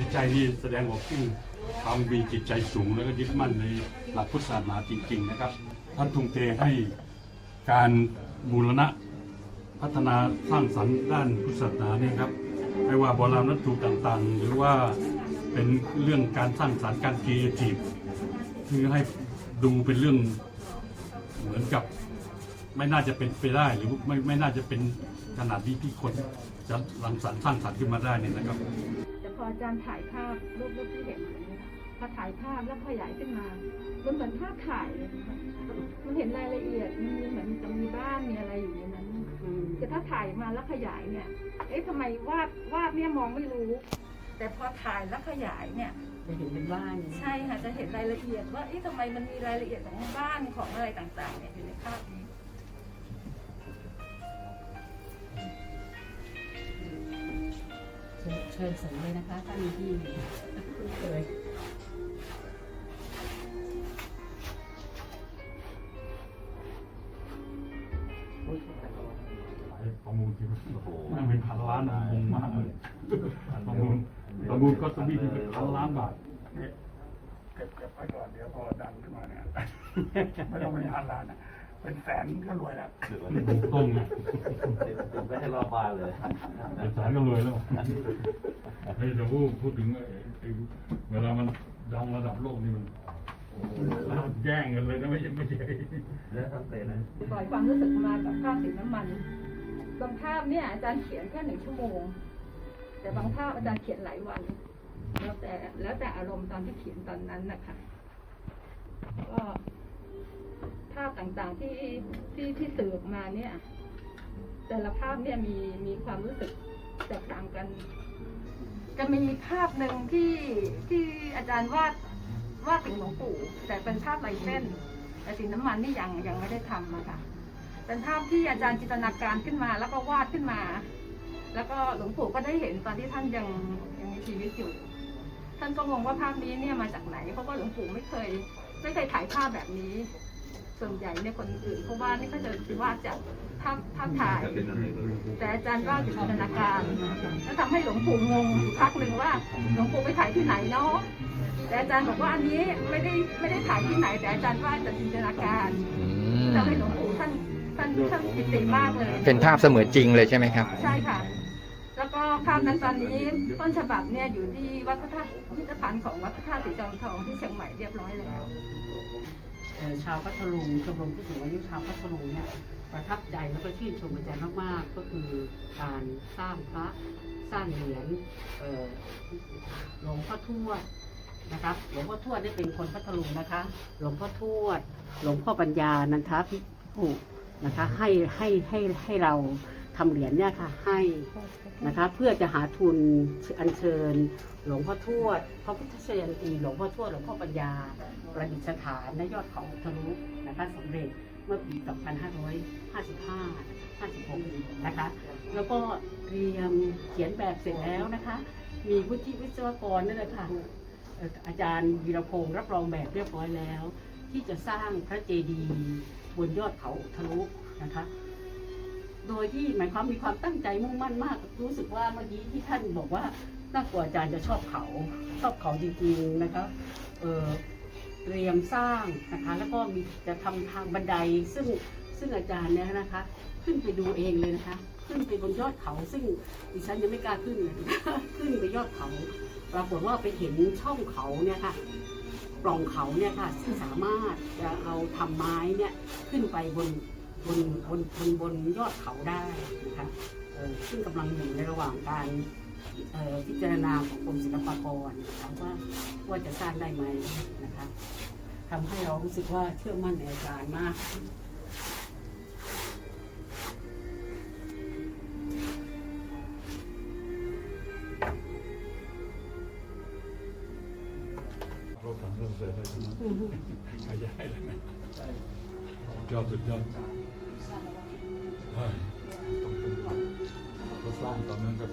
จิตใจนี่แสดงออกถึงความมีจิตใจสูงแล้วก็ยึดมั่นในหลักพุทธศาสนาจริง ๆ นะครับ ท่านทุ่มเทให้การบูรณะพัฒนาสร้างสรรค์ด้านพุทธศาสนาเนี่ยครับไม่ว่าโบราณวัตถุต่างๆ หรือว่าเป็นเรื่องการสร้างสรรค์การครีเอทีฟคือให้ดูเป็นเรื่องเหมือนกับไม่น่าจะเป็นไปได้หรือไม่ไม่น่าจะเป็นขนาดที่ที่คนจะรังสรรค์สร้างสรรค์ขึ้นมาได้เนี่ยนะครับ พออาจารย์ถ่ายภาพรูปรูปที่เห็นอย่างนี้พอถ่ายภาพแล้วขยายขึ้นมามันเหมือนภาพถ่ายเลยนะคะมันเห็นรายละเอียดมันมีเหมือนจะมีบ้านมีอะไรอยู่ในนั้นคือถ้าถ่ายมาแล้วขยายเนี่ย เอ๊ะทำไมวาดวาดเนี่ยมองไม่รู้ แต่พอถ่ายแล้วขยายเนี่ยจะเห็นเป็นบ้านใช่ค่ะจะเห็นรายละเอียดว่าเอ๊ะทำไมมันมีรายละเอียดของบ้านของอะไรต่างๆเนี่ยอยู่ในภาพนี้ เชิญเชิญเสริมเลยนะคะท่านที่คุ้นเคยประมูลที่นั่งเป็นพันล้านนะงงมากเลยประมูลประมูลก็ต้องมีที่เป็นพันล้านบาทเก็บเก็บไว้ก่อนเดี๋ยวพอดังขึ้นมาเนี่ยไม่ต้องเป็นพันล้านนะ เป็นแสนก็รวยแล้วต้มนะไม่ให้รอบบ้านเลยเป็นแสนก็รวยแล้วเฮ้ยแต่พูดพูดถึงไอ้ไอ้เวลามันดังระดับโลกนี่มันแย่งกันเลยนะไม่ใช่ไม่ใช่เรื่องทั้งเตะนะปล่อยความรู้สึกมากับภาพสีน้ำมันบางภาพเนี่ยอาจารย์เขียนแค่หนึ่งชั่วโมง แต่บางภาพอาจารย์เขียนหลายวัน แล้วแต่แล้วแต่อารมณ์ตอนที่เขียนตอนนั้นนะคะก็ ภาพต่างๆที่ที่ที่สื่อออกมาเนี่ย แต่ละภาพเนี่ยมีมีความรู้สึกแตกต่างกัน จะมีภาพหนึ่งที่ที่อาจารย์วาดวาดถึงหลวงปู่ แต่เป็นภาพลายเส้น แต่สีน้ำมันนี่ยังยังไม่ได้ทำอะค่ะเป็นภาพที่อาจารย์จินตนาการขึ้นมา แล้วก็วาดขึ้นมา แล้วก็หลวงปู่ก็ได้เห็นตอนที่ท่านยังยังมีชีวิตอยู่ท่านก็งงว่าภาพนี้เนี่ยมาจากไหน เพราะว่าหลวงปู่ไม่เคย ไม่เคยถ่ายภาพแบบนี้ ส่วนใหญ่เนี่ยคนอื่นเพราะว่านี่ก็จะวาดจากภาพภาพถ่าย แต่อาจารย์วาดจากจินตนาการแล้วทำให้หลวงปู่งงอยู่พักหนึ่งว่าหลวงปู่ไปถ่ายที่ไหนเนาะแต่อาจารย์บอกว่าอันนี้ไม่ได้ไม่ได้ถ่ายที่ไหน แต่อาจารย์วาดจากจินตนาการอืมทำให้หลวงปู่ท่านท่านท่านปิติมากเลยเป็นภาพเสมือนจริงเลยใช่ไหมครับ ใช่ค่ะแล้วก็ภาพนั้นตอนนี้ต้นฉบับเนี่ยอยู่ที่วัดพระธาตุพิพิธภัณฑ์ของวัดพระธาตุสีจอมทองที่เชียงใหม่เรียบร้อยแล้วเอ่อ ชาวพัทลุงชมรมผู้สูงอายุชาวพัทลุงเนี่ยประทับใจแล้วก็ชื่นชมอาจารย์มากๆ ก็คือการสร้างพระสร้างเหรียญหลวงพ่อทวดนะคะหลวงพ่อทวดนี่เป็นคนพัทลุงนะคะ หลวงพ่อทวด หลวงพ่อปัญญานันทพิภูนะคะให้ให้ให้ให้เรา ทำเหรียญเนี่ยค่ะให้นะคะเพื่อจะหาทุนอัญเชิญ หลวงพ่อทวดพระพุทธเศียรตีหลวงพ่อทวดหลวงพ่อปัญญา ประดิษฐานในยอดเขาทะลุนะคะสำเร็จเมื่อปี 2555 56 นะคะ แล้วก็เตรียมเขียนแบบเสร็จแล้วนะคะ มีวุฒิวิศวกรนั่นแหละค่ะเอ่ออาจารย์วีรพงศ์รับรองแบบเรียบร้อยแล้ว ที่จะสร้างพระเจดีย์บนยอดเขาทะลุนะคะ โดยที่หมายความมีความตั้งใจมุ่งมั่นมาก รู้สึกว่าเมื่อกี้ที่ท่านบอกว่าน่ากลัวอาจารย์จะชอบเขาชอบเขาจริงๆนะคะเออเตรียมสร้างนะคะ แล้วก็มีจะทำทางบันไดซึ่งซึ่งอาจารย์เนี่ยนะคะ ขึ้นไปดูเองเลยนะคะ ขึ้นไปบนยอดเขา ซึ่งดิฉันยังไม่กล้าขึ้นเลยขึ้นไปยอดเขา ปรากฏว่าไปเห็นช่องเขาเนี่ยค่ะปล่องเขาเนี่ยค่ะซึ่งสามารถจะเอาทำไม้เนี่ยขึ้นไปบน บนบนบนบนยอดเขาได้นะคะเอ่อซึ่งกำลังอยู่ในระหว่างการเอ่อพิจารณาของกรมศิลปากรนะคะว่าว่าจะสร้างได้ไหมนะคะทำให้เรารู้สึกว่าเชื่อมั่นในอาจารย์มากรถถังเรื่องเสริมเลยขยายเลยนะ ยอดสุดยอดต้องเป็นหลักก็สร้างตอนนั้นก็